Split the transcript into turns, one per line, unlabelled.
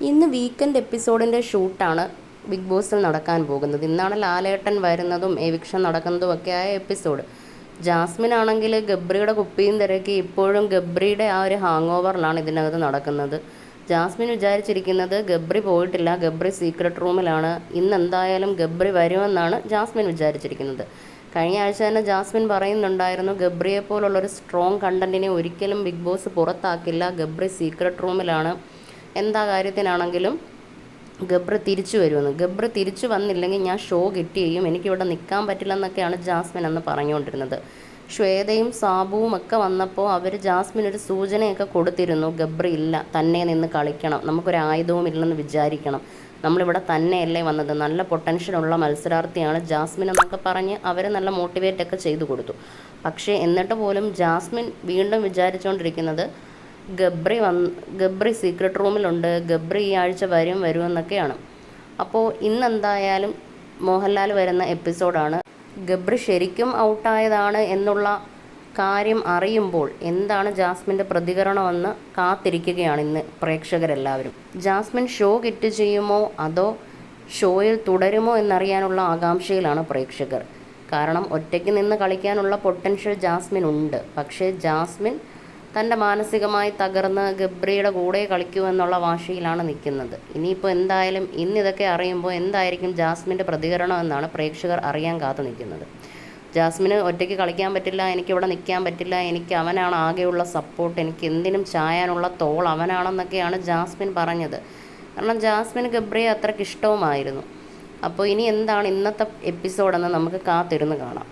ഇന്ന് weekend എപ്പിസോഡിന്റെ ഷൂട്ടാണ് big ബോസിൽ നടക്കാൻ പോകുന്നത്. ഇന്നാണ് ലാലേട്ടൻ വരുന്നതും എവിക്ഷൻ നടക്കുന്നതും ഒക്കെ ആയ എപ്പിസോഡ് ജാസ്മിൻ ആണെങ്കിൽ ഗബ്രിയുടെ കുപ്പിയും തിരക്കി ഇപ്പോഴും ഗബ്രിയുടെ ആ ഒരു ഹാങ് ഓവറിലാണ് ഇതിനകത്ത് നടക്കുന്നത്. ജാസ്മിൻ വിചാരിച്ചിരിക്കുന്നത് ഗബ്രി പോയിട്ടില്ല ഗബ്രി സീക്രട്ട് റൂമിലാണ് ഇന്ന് എന്തായാലും ഗബ്രി വരുമെന്നാണ് ജാസ്മിൻ വിചാരിച്ചിരിക്കുന്നത്. കഴിഞ്ഞ ആഴ്ച തന്നെ ജാസ്മിൻ പറയുന്നുണ്ടായിരുന്നു ഗബ്രിയെ പോലുള്ളൊരു സ്ട്രോങ് കണ്ടന്റിനെ ഒരിക്കലും ബിഗ് ബോസ് പുറത്താക്കില്ല. ഗബ്രി സീക്രട്ട് റൂമിലാണ് എന്താ കാര്യത്തിനാണെങ്കിലും ഗബ്ര തിരിച്ചു വരുമെന്ന്. ഗബ്ര തിരിച്ചു വന്നില്ലെങ്കിൽ ഞാൻ ഷോ കിട്ടി ചെയ്യും. എനിക്കിവിടെ നിൽക്കാൻ പറ്റില്ലെന്നൊക്കെയാണ് ജാസ്മിൻ അന്ന് പറഞ്ഞുകൊണ്ടിരുന്നത്. ശ്വേതയും സാബുവും ഒക്കെ വന്നപ്പോൾ അവർ ജാസ്മിൻ ഒരു സൂചനയൊക്കെ കൊടുത്തിരുന്നു. ഗബ്രി ഇല്ല തന്നെ നിന്ന് കളിക്കണം. നമുക്കൊരു ആയുധവും ഇല്ലെന്ന് വിചാരിക്കണം. നമ്മളിവിടെ തന്നെയല്ലേ വന്നത്. നല്ല പൊട്ടൻഷ്യലുള്ള മത്സരാർത്ഥിയാണ് ജാസ്മിൻ എന്നൊക്കെ പറഞ്ഞ് അവരെ നല്ല മോട്ടിവേറ്റ് ഒക്കെ ചെയ്തു കൊടുത്തു. പക്ഷേ എന്നിട്ട് പോലും ജാസ്മിൻ വീണ്ടും വിചാരിച്ചുകൊണ്ടിരിക്കുന്നത് ഗബ്രി വന്ന് ഗബ്രി സീക്രട്ട് റൂമിലുണ്ട് ഗബ്രി ഈ ആഴ്ച വരും വരുമെന്നൊക്കെയാണ് അപ്പോൾ ഇന്നെന്തായാലും മോഹൻലാൽ വരുന്ന എപ്പിസോഡാണ്. ഗബ്രി ശരിക്കും ഔട്ടായതാണ് എന്നുള്ള കാര്യം അറിയുമ്പോൾ എന്താണ് ജാസ്മിന്റെ പ്രതികരണമെന്ന് കാത്തിരിക്കുകയാണ് ഇന്ന് പ്രേക്ഷകരെല്ലാവരും. ജാസ്മിൻ ഷോ കിറ്റ് ചെയ്യുമോ അതോ ഷോയിൽ തുടരുമോ എന്നറിയാനുള്ള ആകാംക്ഷയിലാണ് പ്രേക്ഷകർ. കാരണം ഒറ്റയ്ക്ക് നിന്ന് കളിക്കാനുള്ള പൊട്ടൻഷ്യൽ ജാസ്മിൻ ഉണ്ട് പക്ഷേ ജാസ്മിൻ തന്റെ മാനസികമായി തകർന്ന് ഗബ്രിയുടെ കൂടെ കളിക്കൂ എന്നുള്ള വാശിയിലാണ് നിൽക്കുന്നത്. ഇനിയിപ്പോൾ എന്തായാലും ഇന്നിതൊക്കെ അറിയുമ്പോൾ എന്തായിരിക്കും ജാസ്മിന്റെ പ്രതികരണം എന്നാണ് പ്രേക്ഷകർ അറിയാൻ കാത്തു നിൽക്കുന്നത്. ജാസ്മിന് ഒറ്റയ്ക്ക് കളിക്കാൻ പറ്റില്ല എനിക്കിവിടെ നിൽക്കാൻ പറ്റില്ല എനിക്ക് അവനാണ് ആകെയുള്ള സപ്പോർട്ട് എനിക്ക് എന്തിനും ചായാനുള്ള തോൾ അവനാണെന്നൊക്കെയാണ് ജാസ്മിൻ പറഞ്ഞത്. കാരണം ജാസ്മിൻ ഗബ്രിയെ അത്രയ്ക്ക് ഇഷ്ടവുമായിരുന്നു. അപ്പോൾ ഇനി എന്താണ് ഇന്നത്തെ എപ്പിസോഡെന്ന് നമുക്ക് കാത്തിരുന്ന് കാണാം.